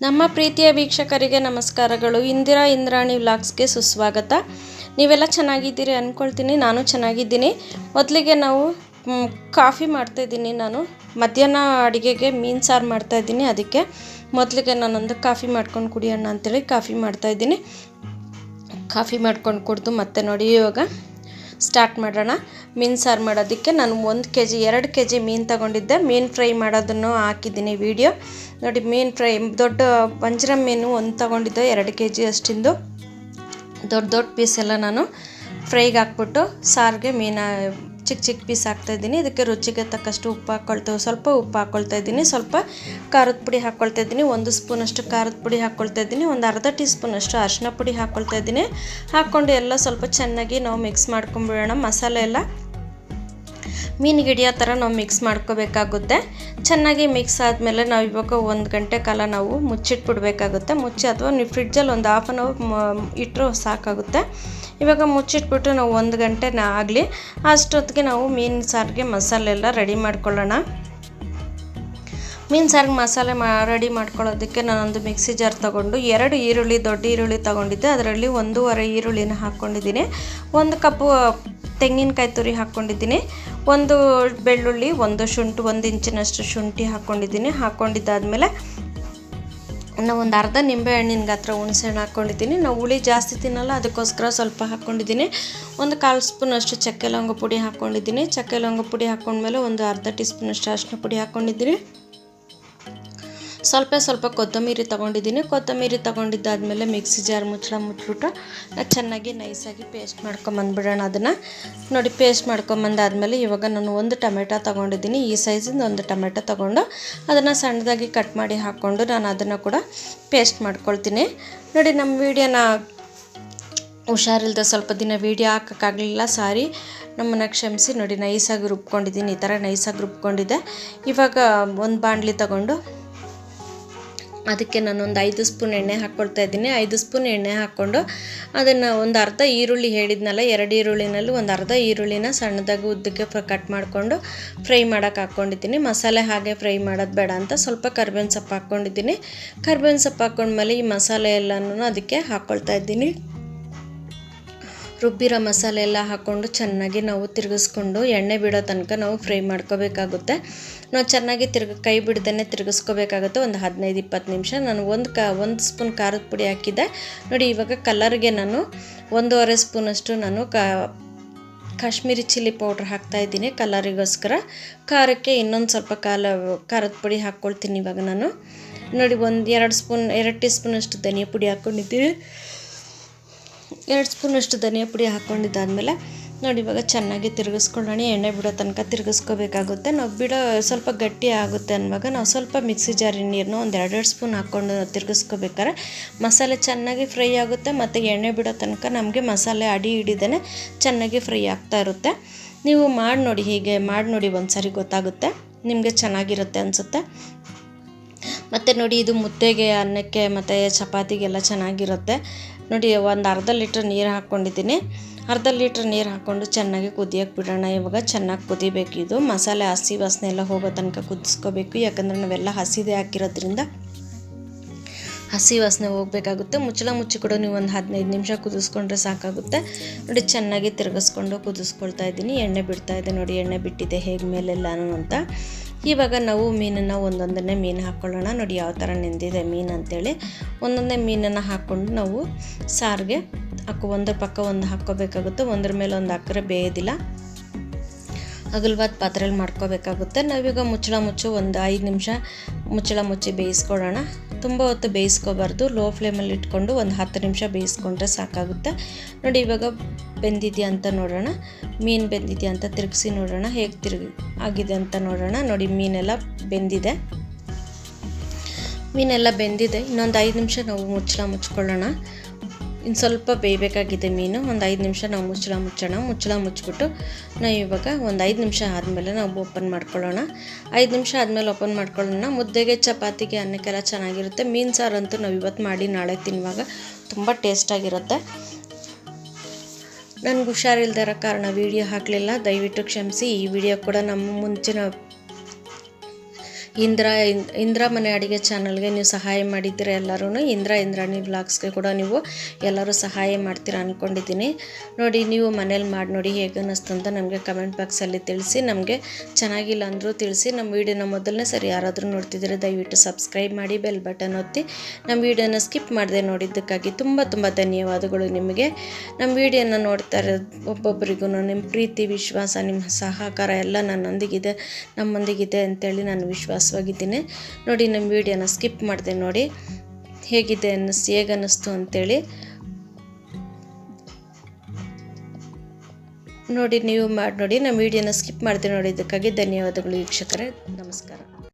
ನಮ್ಮ ಪ್ರೀತಿಯ ವೀಕ್ಷಕರಿಗೆ ನಮಸ್ಕಾರಗಳು. ಇಂದಿರಾ ಇಂದ್ರಾಣಿ ವ್ಲಾಗ್ಸ್ಗೆ ಸುಸ್ವಾಗತ. ನೀವೆಲ್ಲ ಚೆನ್ನಾಗಿದ್ದೀರಿ ಅಂದ್ಕೊಳ್ತೀನಿ ನಾನು ಚೆನ್ನಾಗಿದ್ದೀನಿ. ಮೊದಲಿಗೆ ನಾವು ಕಾಫಿ ಮಾಡ್ತಾಯಿದ್ದೀನಿ ನಾನು. ಮಧ್ಯಾಹ್ನ ಅಡುಗೆಗೆ ಮೀನು ಸಾರು ಮಾಡ್ತಾಯಿದ್ದೀನಿ ಅದಕ್ಕೆ ಮೊದಲಿಗೆ ನಾನೊಂದು ಕಾಫಿ ಮಾಡ್ಕೊಂಡು ಕುಡಿಯೋಣ ಅಂತೇಳಿ ಕಾಫಿ ಮಾಡ್ತಾಯಿದ್ದೀನಿ ಕಾಫಿ ಮಾಡ್ಕೊಂಡು ಕುಡಿದು ಮತ್ತೆ ನೋಡಿ ಇವಾಗ ಸ್ಟಾರ್ಟ್ ಮಾಡೋಣ. ಮೀನು ಸಾರು ಮಾಡೋದಕ್ಕೆ ನಾನು ಒಂದು ಕೆ ಜಿ ಎರಡು ಕೆ ಜಿ ಮೀನು ತಗೊಂಡಿದ್ದೆ. ಮೀನು ಫ್ರೈ ಮಾಡೋದನ್ನು ಹಾಕಿದ್ದೀನಿ ವಿಡಿಯೋ ನೋಡಿ, ಮೀನು ಫ್ರೈ, ದೊಡ್ಡ ಪಂಜರ ಮೀನು ಒಂದು ತಗೊಂಡಿದ್ದೆ, ಎರಡು ಕೆ ಜಿ ಅಷ್ಟಿಂದು. ದೊಡ್ಡ ದೊಡ್ಡ ಪೀಸೆಲ್ಲ ನಾನು ಫ್ರೈಗೆ ಹಾಕ್ಬಿಟ್ಟು ಸಾರಿಗೆ ಮೀನು ಚಿಕ್ಕ ಚಿಕ್ಕ ಪೀಸ್ ಹಾಕ್ತಾಯಿದ್ದೀನಿ ಇದಕ್ಕೆ ರುಚಿಗೆ ತಕ್ಕಷ್ಟು ಉಪ್ಪು ಹಾಕ್ಕೊಳ್ತೇವೆ ಸ್ವಲ್ಪ ಉಪ್ಪು ಹಾಕ್ಕೊಳ್ತಾ ಇದ್ದೀನಿ. ಸ್ವಲ್ಪ ಖಾರದ ಪುಡಿ ಹಾಕ್ಕೊಳ್ತಾ ಇದ್ದೀನಿ. ಒಂದು ಸ್ಪೂನಷ್ಟು ಖಾರದ ಪುಡಿ ಹಾಕ್ಕೊಳ್ತಾ ಇದ್ದೀನಿ. ಒಂದು ಅರ್ಧ ಟೀ ಸ್ಪೂನಷ್ಟು ಅರಿಶಿನ ಪುಡಿ ಹಾಕ್ಕೊಳ್ತಾ ಇದ್ದೀನಿ. ಹಾಕ್ಕೊಂಡು ಎಲ್ಲ ಸ್ವಲ್ಪ ಚೆನ್ನಾಗಿ ನಾವು ಮಿಕ್ಸ್ ಮಾಡ್ಕೊಂಬಿಡೋಣ. ಮಸಾಲೆ ಎಲ್ಲ ಮೀನಿಗೆ ಹಿಡಿಯೋ ಥರ ನಾವು ಮಿಕ್ಸ್ ಮಾಡ್ಕೋಬೇಕಾಗುತ್ತೆ. ಚೆನ್ನಾಗಿ ಮಿಕ್ಸ್ ಆದಮೇಲೆ ನಾವು ಇವಾಗ ಒಂದು ಗಂಟೆ ಕಾಲ ನಾವು ಮುಚ್ಚಿಟ್ಬಿಡ್ಬೇಕಾಗುತ್ತೆ. ಮುಚ್ಚಿ ಅಥವಾ ನೀವು ಫ್ರಿಡ್ಜಲ್ಲಿ ಒಂದು ಹಾಫ್ ಆನ್ ಅವರ್ ಇಟ್ಟರು ಸಾಕಾಗುತ್ತೆ. ಇವಾಗ ಮುಚ್ಚಿಟ್ಬಿಟ್ಟು ನಾವು ಒಂದು ಗಂಟೆ ಆಗಲಿ, ಅಷ್ಟೊತ್ತಿಗೆ ನಾವು ಮೀನು ಸಾರಿಗೆ ಮಸಾಲೆ ಎಲ್ಲ ರೆಡಿ ಮಾಡ್ಕೊಳ್ಳೋಣ. ಮೀನು ಸಾರಿಗೆ ಮಸಾಲೆ ಮಾ ರೆಡಿ ಮಾಡ್ಕೊಳ್ಳೋದಕ್ಕೆ ನಾನೊಂದು ಮಿಕ್ಸಿ ಜಾರ್ ತೊಗೊಂಡು ಎರಡು ಈರುಳ್ಳಿ, ದೊಡ್ಡ ಈರುಳ್ಳಿ ತೊಗೊಂಡಿದ್ದೆ. ಅದರಲ್ಲಿ ಒಂದೂವರೆ ಈರುಳ್ಳಿನ ಹಾಕ್ಕೊಂಡಿದ್ದೀನಿ ಒಂದು ಕಪ್ಪು ತೆಂಗಿನಕಾಯಿ ತುರಿ ಹಾಕ್ಕೊಂಡಿದ್ದೀನಿ ಒಂದು ಬೆಳ್ಳುಳ್ಳಿ, ಒಂದು ಶುಂಠಿ, ಒಂದು ಇಂಚಿನಷ್ಟು ಶುಂಠಿ ಹಾಕ್ಕೊಂಡಿದ್ದೀನಿ ಹಾಕ್ಕೊಂಡಿದ್ದಾದಮೇಲೆ ನಾವು ಒಂದು ಅರ್ಧ ನಿಂಬೆ ಹಣ್ಣಿನ ಗಾತ್ರ ಹುಣಸೆ ಹಣ್ಣು ಹಾಕ್ಕೊಂಡಿದ್ದೀನಿ ನಾವು ಹುಳಿ ಜಾಸ್ತಿ ತಿನ್ನಲ್ಲ, ಅದಕ್ಕೋಸ್ಕರ ಸ್ವಲ್ಪ ಹಾಕ್ಕೊಂಡಿದ್ದೀನಿ ಒಂದು ಕಾಲು ಸ್ಪೂನಷ್ಟು ಚಕ್ಕೆ ಲವಂಗ ಪುಡಿ ಹಾಕ್ಕೊಂಡಿದ್ದೀನಿ ಚಕ್ಕೆ ಲವಂಗ ಪುಡಿ ಹಾಕ್ಕೊಂಡ್ಮೇಲೆ ಒಂದು ಅರ್ಧ ಟೀ ಸ್ಪೂನಷ್ಟು ಅರಿಶಿನ ಪುಡಿ ಹಾಕ್ಕೊಂಡಿದ್ದೀನಿ ಸ್ವಲ್ಪ ಸ್ವಲ್ಪ ಕೊತ್ತಂಬರಿ ತೊಗೊಂಡಿದ್ದೀನಿ. ಕೊತ್ತಂಬರಿ ತೊಗೊಂಡಿದ್ದಾದಮೇಲೆ ಮಿಕ್ಸಿ ಜಾರ್ ಮುಚ್ಚಳ ಮುಚ್ಚಿಬಿಟ್ಟು ಚೆನ್ನಾಗಿ ನೈಸಾಗಿ ಪೇಸ್ಟ್ ಮಾಡ್ಕೊಂಬಂದ್ಬಿಡೋಣ ಅದನ್ನು. ನೋಡಿ, ಪೇಸ್ಟ್ ಮಾಡ್ಕೊಂಬಂದಾದಮೇಲೆ ಇವಾಗ ನಾನು ಒಂದು ಟೊಮೆಟೊ ತೊಗೊಂಡಿದ್ದೀನಿ. ಈ ಸೈಜಿಂದ ಒಂದು ಟೊಮೆಟೊ ತೊಗೊಂಡು ಅದನ್ನು ಸಣ್ಣದಾಗಿ ಕಟ್ ಮಾಡಿ ಹಾಕ್ಕೊಂಡು ನಾನು ಅದನ್ನು ಕೂಡ ಪೇಸ್ಟ್ ಮಾಡ್ಕೊಳ್ತೀನಿ. ನೋಡಿ, ನಮ್ಮ ವೀಡಿಯೋನ ಹುಷಾರಿಲ್ಲದೆ ಸ್ವಲ್ಪ ದಿನ ವೀಡಿಯೋ ಹಾಕೋಕ್ಕಾಗಲಿಲ್ಲ. ಸಾರಿ. ನಮ್ಮನ್ನು ಕ್ಷಮಿಸಿ. ನೋಡಿ, ನೈಸಾಗಿ ರುಬ್ಕೊಂಡಿದ್ದೀನಿ. ಈ ಥರ ನೈಸಾಗಿ ರುಬ್ಕೊಂಡಿದ್ದೆ. ಇವಾಗ ಒಂದು ಬಾಣಲಿ ತಗೊಂಡು ಅದಕ್ಕೆ ನಾನು ಒಂದು ಐದು ಸ್ಪೂನ್ ಎಣ್ಣೆ ಹಾಕ್ಕೊಳ್ತಾ ಇದ್ದೀನಿ. ಐದು ಸ್ಪೂನ್ ಎಣ್ಣೆ ಹಾಕ್ಕೊಂಡು ಅದನ್ನು ಒಂದು ಅರ್ಧ ಈರುಳ್ಳಿ ಹೇಳಿದ್ನಲ್ಲ, ಎರಡು ಈರುಳ್ಳಿನಲ್ಲಿ ಒಂದು ಅರ್ಧ ಈರುಳ್ಳಿನ ಸಣ್ಣದಾಗಿ ಉದ್ದಕ್ಕೆ ಕಟ್ ಮಾಡಿಕೊಂಡು ಫ್ರೈ ಮಾಡೋಕೆ ಹಾಕ್ಕೊಂಡಿದ್ದೀನಿ ಮಸಾಲೆ ಹಾಗೆ ಫ್ರೈ ಮಾಡೋದು ಬೇಡ ಅಂತ ಸ್ವಲ್ಪ ಕರ್ಬೇವಿನ ಸೊಪ್ಪು ಹಾಕ್ಕೊಂಡಿದ್ದೀನಿ ಕರ್ಬೇವಿನ ಸೊಪ್ಪು ಹಾಕ್ಕೊಂಡ್ಮೇಲೆ ಈ ಮಸಾಲೆ ಎಲ್ಲನೂ ಅದಕ್ಕೆ ಹಾಕ್ಕೊಳ್ತಾ ಇದ್ದೀನಿ. ರುಬ್ಬಿರೋ ಮಸಾಲೆ ಎಲ್ಲ ಹಾಕ್ಕೊಂಡು ಚೆನ್ನಾಗಿ ನಾವು ತಿರುಗಿಸ್ಕೊಂಡು ಎಣ್ಣೆ ಬಿಡೋ ತನಕ ನಾವು ಫ್ರೈ ಮಾಡ್ಕೋಬೇಕಾಗುತ್ತೆ. ನಾವು ಚೆನ್ನಾಗಿ ತಿರ್ಗ ಕೈ ಬಿಡ್ದೇ ತಿರುಗಿಸ್ಕೋಬೇಕಾಗುತ್ತೆ. ಒಂದು ಹದಿನೈದು, ಇಪ್ಪತ್ತು ನಿಮಿಷ. ನಾನು ಒಂದು ಕ, ಒಂದು ಸ್ಪೂನ್ ಖಾರದ ಪುಡಿ ಹಾಕಿದ್ದೆ. ನೋಡಿ, ಇವಾಗ ಕಲರ್ಗೆ ನಾನು ಒಂದೂವರೆ ಸ್ಪೂನಷ್ಟು ನಾನು ಕ, ಕಾಶ್ಮೀರಿ ಚಿಲ್ಲಿ ಪೌಡ್ರ್ ಹಾಕ್ತಾಯಿದ್ದೀನಿ ಕಲರಿಗೋಸ್ಕರ. ಖಾರಕ್ಕೆ ಇನ್ನೊಂದು ಸ್ವಲ್ಪ ಕಾಲ, ಖಾರದ ಪುಡಿ ಹಾಕ್ಕೊಳ್ತೀನಿ ಇವಾಗ ನಾನು. ನೋಡಿ, ಒಂದು ಎರಡು ಸ್ಪೂನ್, ಎರಡು ಟೀ ಸ್ಪೂನಷ್ಟು ಧನಿಯಾ ಪುಡಿ ಹಾಕ್ಕೊಂಡಿದ್ದೀನಿ ಎರಡು ಸ್ಪೂನಷ್ಟು ಧನಿಯಾ ಪುಡಿ ಹಾಕ್ಕೊಂಡಿದ್ದಾದ್ಮೇಲೆ ನೋಡಿ, ಇವಾಗ ಚೆನ್ನಾಗಿ ತಿರುಗಿಸ್ಕೊಳ್ಳೋಣ. ಎಣ್ಣೆ ಬಿಡೋ ತನಕ ತಿರುಗಿಸ್ಕೋಬೇಕಾಗುತ್ತೆ. ನಾವು ಬಿಡೋ ಸ್ವಲ್ಪ ಗಟ್ಟಿ ಆಗುತ್ತೆ ಅನ್ನುವಾಗ ನಾವು ಸ್ವಲ್ಪ ಮಿಕ್ಸಿ ಜಾರಿನ ನೀರನ್ನ ಒಂದು ಎರಡೆರಡು ಸ್ಪೂನ್ ಹಾಕ್ಕೊಂಡು ತಿರುಗಿಸ್ಕೋಬೇಕಾದ್ರೆ ಮಸಾಲೆ ಚೆನ್ನಾಗಿ ಫ್ರೈ ಆಗುತ್ತೆ. ಮತ್ತು ಎಣ್ಣೆ ಬಿಡೋ ತನಕ ನಮಗೆ ಮಸಾಲೆ ಅಡಿ ಹಿಡಿದೇ ಚೆನ್ನಾಗಿ ಫ್ರೈ ಆಗ್ತಾ ಇರುತ್ತೆ. ನೀವು ಮಾಡಿ ನೋಡಿ, ಹೀಗೆ ಮಾಡಿ ನೋಡಿ ಒಂದು ಸಾರಿ ಗೊತ್ತಾಗುತ್ತೆ. ನಿಮಗೆ ಚೆನ್ನಾಗಿರುತ್ತೆ ಅನಿಸುತ್ತೆ. ಮತ್ತು ನೋಡಿ, ಇದು ಮುದ್ದೆಗೆ, ಅನ್ನಕ್ಕೆ ಮತ್ತು ಚಪಾತಿಗೆಲ್ಲ ಚೆನ್ನಾಗಿರುತ್ತೆ. ನೋಡಿ, ಒಂದು ಅರ್ಧ ಲೀಟ್ರ್ ನೀರು ಹಾಕ್ಕೊಂಡಿದ್ದೀನಿ ಅರ್ಧ ಲೀಟ್ರ್ ನೀರು ಹಾಕ್ಕೊಂಡು ಚೆನ್ನಾಗಿ ಕುದಿಯೋಕೆ ಬಿಡೋಣ. ಇವಾಗ ಚೆನ್ನಾಗಿ ಕುದಿಬೇಕು ಇದು. ಮಸಾಲೆ, ಹಸಿ ವಾಸನೆ ಎಲ್ಲ ಹೋಗೋ ತನಕ ಕುದಿಸ್ಕೋಬೇಕು. ಯಾಕಂದರೆ ನಾವೆಲ್ಲ ಹಸಿದೆ ಹಾಕಿರೋದ್ರಿಂದ ಹಸಿ ವಾಸನೆ ಹೋಗಬೇಕಾಗುತ್ತೆ. ಮುಚ್ಚಳ ಮುಚ್ಚಿ ಕೂಡ ನೀವು ಒಂದು ಹದಿನೈದು ನಿಮಿಷ ಕುದಿಸ್ಕೊಂಡ್ರೆ ಸಾಕಾಗುತ್ತೆ. ನೋಡಿ, ಚೆನ್ನಾಗಿ ತಿರುಗಿಸ್ಕೊಂಡು ಕುದಿಸ್ಕೊಳ್ತಾ ಇದ್ದೀನಿ. ಎಣ್ಣೆ ಬಿಡ್ತಾ ಇದೆ ನೋಡಿ, ಎಣ್ಣೆ ಬಿಟ್ಟಿದೆ ಹೇಗೆ ಮೇಲೆಲ್ಲನೂ ಅಂತ. ಇವಾಗ ನಾವು ಮೀನನ್ನು ಒಂದೊಂದನ್ನೇ ಮೀನು ಹಾಕ್ಕೊಳ್ಳೋಣ ನೋಡಿ ಯಾವ ಥರ ನೆಂದಿದೆ ಮೀನು ಅಂತೇಳಿ. ಒಂದೊಂದೇ ಮೀನನ್ನು ಹಾಕ್ಕೊಂಡು ನಾವು ಸಾರಿಗೆ ಹಾಕು ಒಂದ್ರ ಪಕ್ಕ ಒಂದು ಹಾಕ್ಕೋಬೇಕಾಗುತ್ತೆ, ಒಂದ್ರ ಮೇಲೆ ಒಂದು ಹಾಕಿದ್ರೆ ಬೇಯೋದಿಲ್ಲ. ಅಗಲವಾದ ಪಾತ್ರೆಯಲ್ಲಿ ಮಾಡ್ಕೋಬೇಕಾಗುತ್ತೆ. ನಾವೀಗ ಮುಚ್ಚಳ ಮುಚ್ಚು ಒಂದು ಐದು ನಿಮಿಷ ಮುಚ್ಚಳ ಮುಚ್ಚಿ ಬೇಯಿಸ್ಕೊಳ್ಳೋಣ. ತುಂಬ ಹೊತ್ತು ಬೇಯಿಸ್ಕೋಬಾರ್ದು ಲೋ ಫ್ಲೇಮಲ್ಲಿ ಇಟ್ಕೊಂಡು ಒಂದು ಹತ್ತು ನಿಮಿಷ ಬೇಯಿಸ್ಕೊಂಡ್ರೆ ಸಾಕಾಗುತ್ತೆ. ನೋಡಿ, ಇವಾಗ ಬೆಂದಿದೆಯಾ ಅಂತ ನೋಡೋಣ. ಮೀನು ಬೆಂದಿದೆಯಾ ಅಂತ ತಿರುಗಿಸಿ ನೋಡೋಣ. ಹೇಗೆ ತಿರುಗಿ, ಆಗಿದೆ ಅಂತ ನೋಡೋಣ. ನೋಡಿ, ಮೀನೆಲ್ಲ ಬೆಂದಿದೆ. ಮೀನೆಲ್ಲ ಬೆಂದಿದೆ. ಇನ್ನೊಂದು ಐದು ನಿಮಿಷ ನಾವು ಮುಚ್ಚಳ ಮುಚ್ಕೊಳ್ಳೋಣ. ಇನ್ನು ಸ್ವಲ್ಪ ಬೇಯಬೇಕಾಗಿದೆ ಮೀನು. ಒಂದು ಐದು ನಿಮಿಷ ನಾವು ಮುಚ್ಚಳ ಮುಚ್ಚೋಣ. ಮುಚ್ಚಳ ಮುಚ್ಚಿಬಿಟ್ಟು ನಾವು ಇವಾಗ ಒಂದು ಐದು ನಿಮಿಷ ಆದಮೇಲೆ ನಾವು ಓಪನ್ ಮಾಡ್ಕೊಳ್ಳೋಣ. ಐದು ನಿಮಿಷ ಆದಮೇಲೆ ಓಪನ್ ಮಾಡ್ಕೊಳ್ಳೋಣ. ಮುದ್ದೆಗೆ, ಚಪಾತಿಗೆ, ಅನ್ನಕ್ಕೆಲ್ಲ ಚೆನ್ನಾಗಿರುತ್ತೆ. ಮೀನು ಸಾರಂತೂ ನಾವು ಇವತ್ತು ಮಾಡಿ ನಾಳೆ ತಿನ್ನುವಾಗ ತುಂಬ ಟೇಸ್ಟಾಗಿರುತ್ತೆ ನನಗೆ ಹುಷಾರಿಲ್ಲದ ಕಾರಣ ವೀಡಿಯೋ ಹಾಕಲಿಲ್ಲ. ದಯವಿಟ್ಟು ಕ್ಷಮಿಸಿ. ಈ ವಿಡಿಯೋ ಕೂಡ ನಮ್ಮ ಮುಂಚಿನ ಇಂದ್ರ ಇಂದ್ರ ಮನೆ ಅಡುಗೆ ಚಾನಲ್ಗೆ ನೀವು ಸಹಾಯ ಮಾಡಿದ್ದೀರ ಎಲ್ಲರೂ ಇಂದ್ರ, ಇಂದ್ರಾಣಿ ಬ್ಲಾಗ್ಸ್ಗೆ ಕೂಡ ನೀವು ಎಲ್ಲರೂ ಸಹಾಯ ಮಾಡ್ತೀರಾ ಅಂದ್ಕೊಂಡಿದ್ದೀನಿ ನೋಡಿ, ನೀವು ಮನೇಲಿ ಮಾಡಿ ನೋಡಿ ಹೇಗೆ ಅನ್ನಿಸ್ತು ಅಂತ ನಮಗೆ ಕಮೆಂಟ್ ಬಾಕ್ಸಲ್ಲಿ ತಿಳಿಸಿ, ನಮಗೆ ಚೆನ್ನಾಗಿಲ್ಲ ಅಂದರೂ ತಿಳಿಸಿ. ನಮ್ಮ ವೀಡಿಯೋನ ಮೊದಲನೇ ಸರಿ ಯಾರಾದರೂ ನೋಡ್ತಿದ್ದೀರ, ದಯವಿಟ್ಟು ಸಬ್ಸ್ಕ್ರೈಬ್ ಮಾಡಿ ಬೆಲ್ ಬಟನ್ ಒತ್ತಿ. ನಮ್ಮ ವೀಡಿಯೋನ ಸ್ಕಿಪ್ ಮಾಡದೆ ನೋಡಿದ್ದಕ್ಕಾಗಿ ತುಂಬ ತುಂಬ ಧನ್ಯವಾದಗಳು ನಿಮಗೆ. ನಮ್ಮ ವೀಡಿಯೋನ ನೋಡ್ತಾ ಇರೋ ಒಬ್ಬೊಬ್ಬರಿಗೂ ನಿಮ್ಮ ಪ್ರೀತಿ, ವಿಶ್ವಾಸ ನಿಮ್ಮ ಸಹಕಾರ ಎಲ್ಲ ನನ್ನೊಂದಿಗಿದೆ, ನಮ್ಮೊಂದಿಗಿದೆ ಅಂತೇಳಿ ನಾನು ವಿಶ್ವಾಸವಾಗಿದ್ದೀನಿ ನೋಡಿ, ನಮ್ಮ ವೀಡಿಯೋನ ಸ್ಕಿಪ್ ಮಾಡಿದೆ ನೋಡಿ. ಹೇಗಿದೆ ಅನ್ನಿಸ್, ಹೇಗೆ ಅನ್ನಿಸ್ತು ಅಂತೇಳಿ. ನೋಡಿ, ನೀವು ಮಾಡಿ ನೋಡಿ, ನಮ್ಮ ವೀಡಿಯೋನ ಸ್ಕಿಪ್ ಮಾಡ್ತೀವಿ ನೋಡಿ. ಇದಕ್ಕಾಗಿ ಧನ್ಯವಾದಗಳು ವೀಕ್ಷಕರೇ. ನಮಸ್ಕಾರ.